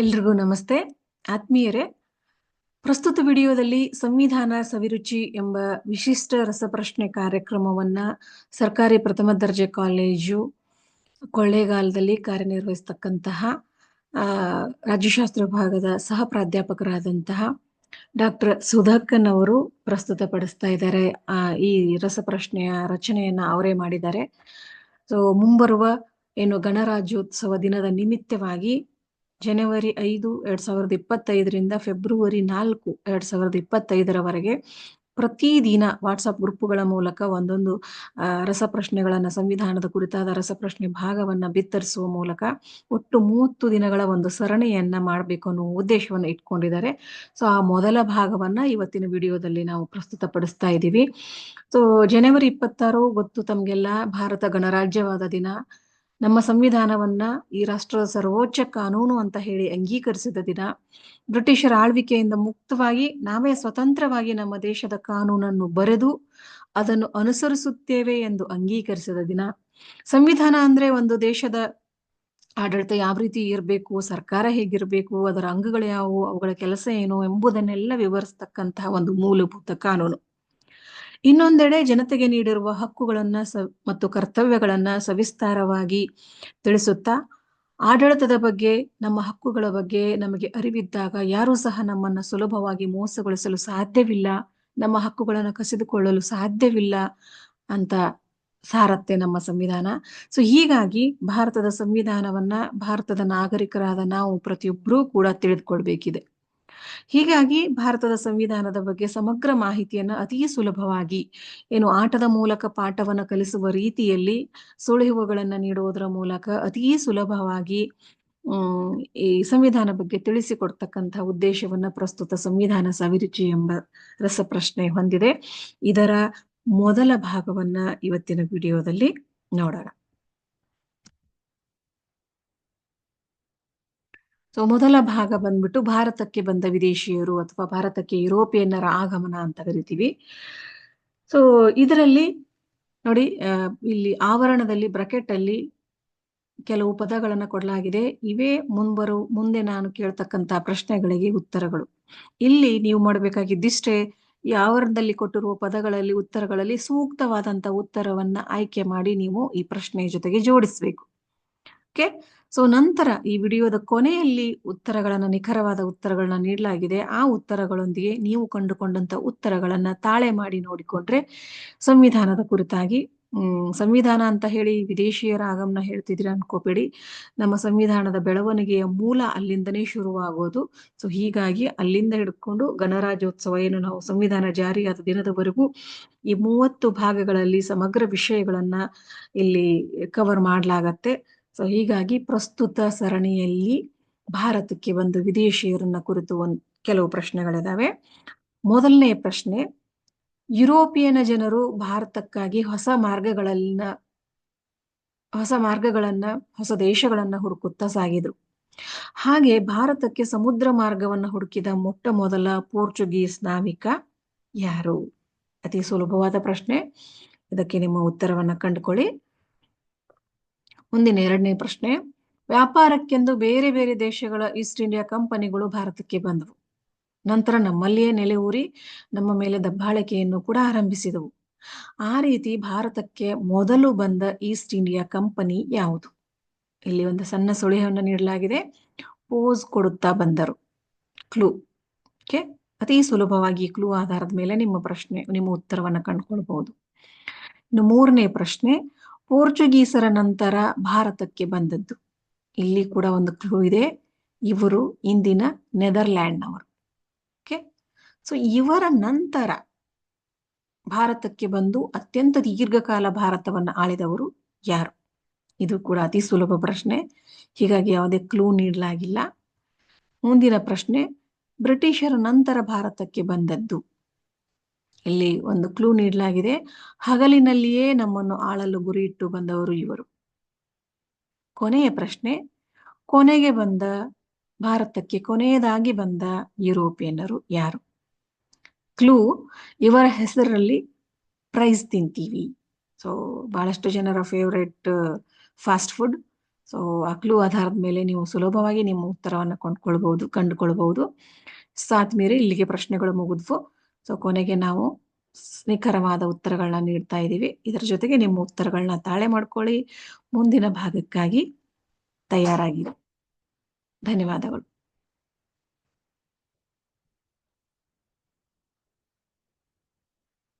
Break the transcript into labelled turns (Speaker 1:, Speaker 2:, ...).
Speaker 1: ಎಲ್ರಿಗೂ ನಮಸ್ತೆ. ಆತ್ಮೀಯರೇ, ಪ್ರಸ್ತುತ ವಿಡಿಯೋದಲ್ಲಿ ಸಂವಿಧಾನ ಸವಿರುಚಿ ಎಂಬ ವಿಶಿಷ್ಟ ರಸಪ್ರಶ್ನೆ ಕಾರ್ಯಕ್ರಮವನ್ನ ಸರ್ಕಾರಿ ಪ್ರಥಮ ದರ್ಜೆ ಕಾಲೇಜು ಕೊಳ್ಳೇಗಾಲದಲ್ಲಿ ಕಾರ್ಯನಿರ್ವಹಿಸ್ತಕ್ಕಂತಹ ರಾಜ್ಯಶಾಸ್ತ್ರ ವಿಭಾಗದ ಸಹ ಪ್ರಾಧ್ಯಾಪಕರಾದಂತಹ ಡಾಕ್ಟರ್ ಸುಧಾಕನ್ ಅವರು ಪ್ರಸ್ತುತಪಡಿಸ್ತಾ ಇದ್ದಾರೆ. ಈ ರಸಪ್ರಶ್ನೆಯ ರಚನೆಯನ್ನ ಅವರೇ ಮಾಡಿದ್ದಾರೆ. ಸೊ ಮುಂಬರುವ, ಏನು ಗಣರಾಜ್ಯೋತ್ಸವ ದಿನದ ನಿಮಿತ್ತವಾಗಿ ಜನವರಿ ಐದು ಎರಡ್ ಸಾವಿರದ ಇಪ್ಪತ್ತೈದರಿಂದ ಫೆಬ್ರವರಿ ನಾಲ್ಕು ಎರಡ್ ಸಾವಿರದ ಇಪ್ಪತ್ತೈದರವರೆಗೆ ಪ್ರತಿದಿನ ವಾಟ್ಸಪ್ ಗ್ರೂಪ್ಗಳ ಮೂಲಕ ಒಂದೊಂದು ರಸಪ್ರಶ್ನೆಗಳನ್ನು, ಸಂವಿಧಾನದ ಕುರಿತಾದ ರಸಪ್ರಶ್ನೆ ಭಾಗವನ್ನ ಬಿತ್ತರಿಸುವ ಮೂಲಕ ಒಟ್ಟು ಮೂವತ್ತು ದಿನಗಳ ಒಂದು ಸರಣಿಯನ್ನ ಮಾಡಬೇಕು ಅನ್ನೋ ಉದ್ದೇಶವನ್ನು ಇಟ್ಕೊಂಡಿದ್ದಾರೆ. ಸೊ, ಆ ಮೊದಲ ಭಾಗವನ್ನ ಇವತ್ತಿನ ವಿಡಿಯೋದಲ್ಲಿ ನಾವು ಪ್ರಸ್ತುತಪಡಿಸ್ತಾ ಇದ್ದೀವಿ. ಸೊ, ಜನವರಿ ಇಪ್ಪತ್ತಾರು, ಗೊತ್ತು ತಮಗೆಲ್ಲ, ಭಾರತ ಗಣರಾಜ್ಯವಾದ ದಿನ. ನಮ್ಮ ಸಂವಿಧಾನವನ್ನ ಈ ರಾಷ್ಟ್ರದ ಸರ್ವೋಚ್ಚ ಕಾನೂನು ಅಂತ ಹೇಳಿ ಅಂಗೀಕರಿಸಿದ ದಿನ, ಬ್ರಿಟಿಷರ ಆಳ್ವಿಕೆಯಿಂದ ಮುಕ್ತವಾಗಿ ನಾವೇ ಸ್ವತಂತ್ರವಾಗಿ ನಮ್ಮ ದೇಶದ ಕಾನೂನನ್ನು ಬರೆದು ಅದನ್ನು ಅನುಸರಿಸುತ್ತೇವೆ ಎಂದು ಅಂಗೀಕರಿಸಿದ ದಿನ. ಸಂವಿಧಾನ ಅಂದ್ರೆ ಒಂದು ದೇಶದ ಆಡಳಿತ ಯಾವ ರೀತಿ ಇರಬೇಕು, ಸರ್ಕಾರ ಹೇಗಿರಬೇಕು, ಅದರ ಅಂಗಗಳು ಯಾವುವು, ಅವುಗಳ ಕೆಲಸ ಏನು ಎಂಬುದನ್ನೆಲ್ಲ ವಿವರಿಸ್ತಕ್ಕಂತಹ ಒಂದು ಮೂಲಭೂತ ಕಾನೂನು. ಇನ್ನೊಂದೆಡೆ ಜನತೆಗೆ ನೀಡಿರುವ ಹಕ್ಕುಗಳನ್ನ ಸ, ಮತ್ತು ಕರ್ತವ್ಯಗಳನ್ನ ಸವಿಸ್ತಾರವಾಗಿ ತಿಳಿಸುತ್ತಾ, ಆಡಳಿತದ ಬಗ್ಗೆ, ನಮ್ಮ ಹಕ್ಕುಗಳ ಬಗ್ಗೆ ನಮಗೆ ಅರಿವಿದ್ದಾಗ ಯಾರೂ ಸಹ ನಮ್ಮನ್ನ ಸುಲಭವಾಗಿ ಮೋಸಗೊಳಿಸಲು ಸಾಧ್ಯವಿಲ್ಲ, ನಮ್ಮ ಹಕ್ಕುಗಳನ್ನು ಕಸಿದುಕೊಳ್ಳಲು ಸಾಧ್ಯವಿಲ್ಲ ಅಂತ ಸಾರತ್ತೆ ನಮ್ಮ ಸಂವಿಧಾನ. ಸೊ ಹೀಗಾಗಿ ಭಾರತದ ಸಂವಿಧಾನವನ್ನ ಭಾರತದ ನಾಗರಿಕರಾದ ನಾವು ಪ್ರತಿಯೊಬ್ಬರೂ ಕೂಡ ತಿಳಿದುಕೊಳ್ಬೇಕಿದೆ. ಹೀಗಾಗಿ ಭಾರತದ ಸಂವಿಧಾನದ ಬಗ್ಗೆ ಸಮಗ್ರ ಮಾಹಿತಿಯನ್ನು ಅತಿ ಸುಲಭವಾಗಿ, ಏನು ಆಟದ ಮೂಲಕ ಪಾಠವನ್ನ ಕಲಿಸುವ ರೀತಿಯಲ್ಲಿ ಸುಳಿವುಗಳನ್ನು ನೀಡುವುದರ ಮೂಲಕ ಅತಿ ಸುಲಭವಾಗಿ ಈ ಸಂವಿಧಾನ ಬಗ್ಗೆ ತಿಳಿಸಿಕೊಡ್ತಕ್ಕಂತಹ ಉದ್ದೇಶವನ್ನ ಪ್ರಸ್ತುತ ಸಂವಿಧಾನ ಸವಿರುಚಿ ಎಂಬ ರಸಪ್ರಶ್ನೆ ಹೊಂದಿದೆ. ಇದರ ಮೊದಲ ಭಾಗವನ್ನ ಇವತ್ತಿನ ವಿಡಿಯೋದಲ್ಲಿ ನೋಡೋಣ. ಸೊ ಮೊದಲ ಭಾಗ ಬಂದ್ಬಿಟ್ಟು ಭಾರತಕ್ಕೆ ಬಂದ ವಿದೇಶಿಯರು ಅಥವಾ ಭಾರತಕ್ಕೆ ಯುರೋಪಿಯನ್ನರ ಆಗಮನ ಅಂತ ಕರಿತೀವಿ. ಸೊ ಇದರಲ್ಲಿ ನೋಡಿ ಇಲ್ಲಿ ಆವರಣದಲ್ಲಿ ಬ್ರಕೆಟ್ ಅಲ್ಲಿ ಕೆಲವು ಪದಗಳನ್ನು ಕೊಡಲಾಗಿದೆ. ಇವೇ ಮುಂಬರು, ಮುಂದೆ ನಾನು ಕೇಳ್ತಕ್ಕಂತ ಪ್ರಶ್ನೆಗಳಿಗೆ ಉತ್ತರಗಳು. ಇಲ್ಲಿ ನೀವು ಮಾಡಬೇಕಾಗಿದ್ದಿಷ್ಟೇ ಈ ಆವರಣದಲ್ಲಿ ಕೊಟ್ಟಿರುವ ಪದಗಳಲ್ಲಿ, ಉತ್ತರಗಳಲ್ಲಿ ಸೂಕ್ತವಾದಂತ ಉತ್ತರವನ್ನ ಆಯ್ಕೆ ಮಾಡಿ ನೀವು ಈ ಪ್ರಶ್ನೆಯ ಜೊತೆಗೆ ಜೋಡಿಸ್ಬೇಕು. ಓಕೆ? ಸೊ ನಂತರ ಈ ವಿಡಿಯೋದ ಕೊನೆಯಲ್ಲಿ ಉತ್ತರಗಳನ್ನ, ನಿಖರವಾದ ಉತ್ತರಗಳನ್ನ ನೀಡಲಾಗಿದೆ. ಆ ಉತ್ತರಗಳೊಂದಿಗೆ ನೀವು ಕಂಡುಕೊಂಡಂತ ಉತ್ತರಗಳನ್ನ ತಾಳೆ ಮಾಡಿ ನೋಡಿಕೊಂಡ್ರೆ ಸಂವಿಧಾನದ ಕುರಿತಾಗಿ ಸಂವಿಧಾನ ಅಂತ ಹೇಳಿ ವಿದೇಶಿಯರ ಆಗಮನ ಹೇಳ್ತಿದ್ರೆ ಅನ್ಕೋಬೇಡಿ. ನಮ್ಮ ಸಂವಿಧಾನದ ಬೆಳವಣಿಗೆಯ ಮೂಲ ಅಲ್ಲಿಂದನೇ ಶುರುವಾಗೋದು. ಸೊ ಹೀಗಾಗಿ ಅಲ್ಲಿಂದ ಹಿಡ್ಕೊಂಡು ಗಣರಾಜ್ಯೋತ್ಸವ ಏನು ನಾವು ಸಂವಿಧಾನ ಜಾರಿಯಾದ ದಿನದವರೆಗೂ ಈ ಮೂವತ್ತು ಭಾಗಗಳಲ್ಲಿ ಸಮಗ್ರ ವಿಷಯಗಳನ್ನ ಇಲ್ಲಿ ಕವರ್ ಮಾಡ್ಲಾಗತ್ತೆ. ಸೊ ಹೀಗಾಗಿ ಪ್ರಸ್ತುತ ಸರಣಿಯಲ್ಲಿ ಭಾರತಕ್ಕೆ ಬಂದು ವಿದೇಶಿಯರನ್ನ ಕುರಿತು ಒಂದ್ ಕೆಲವು ಪ್ರಶ್ನೆಗಳಿದಾವೆ. ಮೊದಲನೇ ಪ್ರಶ್ನೆ, ಯುರೋಪಿಯನ್ ಜನರು ಭಾರತಕ್ಕಾಗಿ ಹೊಸ ಮಾರ್ಗಗಳನ್ನ ಹೊಸ ಮಾರ್ಗಗಳನ್ನ, ಹೊಸ ದೇಶಗಳನ್ನ ಹುಡುಕುತ್ತಾ ಸಾಗಿದ್ರು. ಹಾಗೆ ಭಾರತಕ್ಕೆ ಸಮುದ್ರ ಮಾರ್ಗವನ್ನ ಹುಡುಕಿದ ಮೊಟ್ಟ ಮೊದಲ ಪೋರ್ಚುಗೀಸ್ ನಾವಿಕ ಯಾರು? ಅತಿ ಸುಲಭವಾದ ಪ್ರಶ್ನೆ. ಇದಕ್ಕೆ ನಿಮ್ಮ ಉತ್ತರವನ್ನ ಕಂಡುಕೊಳ್ಳಿ. ಮುಂದಿನ ಎರಡನೇ ಪ್ರಶ್ನೆ, ವ್ಯಾಪಾರಕ್ಕೆಂದು ಬೇರೆ ಬೇರೆ ದೇಶಗಳ ಈಸ್ಟ್ ಇಂಡಿಯಾ ಕಂಪನಿಗಳು ಭಾರತಕ್ಕೆ ಬಂದವು. ನಂತರ ನಮ್ಮಲ್ಲಿಯೇ ನೆಲೆ ಊರಿ ನಮ್ಮ ಮೇಲೆ ದಬ್ಬಾಳಿಕೆಯನ್ನು ಕೂಡ ಆರಂಭಿಸಿದವು. ಆ ರೀತಿ ಭಾರತಕ್ಕೆ ಮೊದಲು ಬಂದ ಈಸ್ಟ್ ಇಂಡಿಯಾ ಕಂಪನಿ ಯಾವುದು? ಇಲ್ಲಿ ಒಂದು ಸಣ್ಣ ಸುಳಿವನ್ನು ನೀಡಲಾಗಿದೆ. ಪೋಸ್ ಕೊಡುತ್ತಾ ಬಂದರು. ಕ್ಲೂ. ಓಕೆ? ಅತಿ ಸುಲಭವಾಗಿ ಕ್ಲೂ ಆಧಾರದ ಮೇಲೆ ನಿಮ್ಮ ಪ್ರಶ್ನೆ, ನಿಮ್ಮ ಉತ್ತರವನ್ನು ಕಂಡುಕೊಳ್ಬಹುದು. ಇನ್ನು ಮೂರನೇ ಪ್ರಶ್ನೆ ಪೋರ್ಚುಗೀಸರ ನಂತರ ಭಾರತಕ್ಕೆ ಬಂದದ್ದು. ಇಲ್ಲಿ ಕೂಡ ಒಂದು ಕ್ಲೂ ಇದೆ. ಇವರು ಇಂದಿನ ನೆದರ್ಲ್ಯಾಂಡ್ನವರು. ಓಕೆ ಸೊ ಇವರ ನಂತರ ಭಾರತಕ್ಕೆ ಬಂದು ಅತ್ಯಂತ ದೀರ್ಘಕಾಲ ಭಾರತವನ್ನು ಆಳಿದವರು ಯಾರು? ಇದು ಕೂಡ ಅತಿ ಸುಲಭ ಪ್ರಶ್ನೆ. ಹೀಗಾಗಿ ಯಾವುದೇ ಕ್ಲೂ ನೀಡಲಾಗಿಲ್ಲ. ಮುಂದಿನ ಪ್ರಶ್ನೆ, ಬ್ರಿಟಿಷರ ನಂತರ ಭಾರತಕ್ಕೆ ಬಂದದ್ದು ಇಲ್ಲಿ ಒಂದು ಕ್ಲೂ ನೀಡಲಾಗಿದೆ. ಹಗಲಿನಲ್ಲಿಯೇ ನಮ್ಮನ್ನು ಆಳಲು ಗುರಿ ಇಟ್ಟು ಬಂದವರು ಇವರು. ಕೊನೆಯ ಪ್ರಶ್ನೆ, ಕೊನೆಗೆ ಬಂದ ಭಾರತಕ್ಕೆ ಕೊನೆಯದಾಗಿ ಬಂದ ಯುರೋಪಿಯನ್ನರು ಯಾರು? ಕ್ಲೂ ಇವರ ಹೆಸರಲ್ಲಿ ಪ್ರೈಸ್ ತಿಂತೀವಿ. ಸೊ ಬಹಳಷ್ಟು ಜನರ ಫೇವ್ರೆಟ್ ಫಾಸ್ಟ್ ಫುಡ್ ಸೊ ಆ ಕ್ಲೂ ಆಧಾರದ ಮೇಲೆ ನೀವು ಸುಲಭವಾಗಿ ನಿಮ್ಮ ಉತ್ತರವನ್ನು ಕೊಂಡ್ಕೊಳ್ಬಹುದು ಕಂಡುಕೊಳ್ಬಹುದು ಸಾತ್ ಮೇರೆ ಇಲ್ಲಿಗೆ ಪ್ರಶ್ನೆಗಳು ಮುಗಿದ್ವು. ಸೊ ಕೊನೆಗೆ ನಾವು ನಿಖರವಾದ ಉತ್ತರಗಳನ್ನ ನೀಡ್ತಾ ಇದ್ದೀವಿ ಇದರ ಜೊತೆಗೆ ನಿಮ್ಮ ಉತ್ತರಗಳನ್ನ ತಾಳೆ ಮಾಡ್ಕೊಳ್ಳಿ. ಮುಂದಿನ ಭಾಗಕ್ಕಾಗಿ ತಯಾರಾಗಿರಿ. ಧನ್ಯವಾದಗಳು.